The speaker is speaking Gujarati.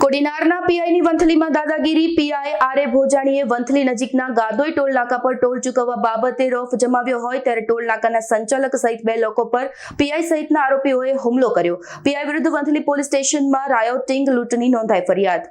કોડીનારના પીઆઈની વંથલીમાં દાદાગીરી, પીઆઈ આરે ભોજાણીએ વંથલી નજીકના ગાદોઈ ટોલ નાકા પર ટોલ ચૂકવવા બાબતે રોફ જમાવ્યો હોય ત્યારે ટોલ નાકાના સંચાલક સહિત બે લોકો પર પીઆઈ સહિતના આરોપીઓએ હુમલો કર્યો. પીઆઈ વિરુદ્ધ વંથલી પોલીસ સ્ટેશનમાં રાયોટિંગ લૂંટની નોંધાઈ ફરિયાદ.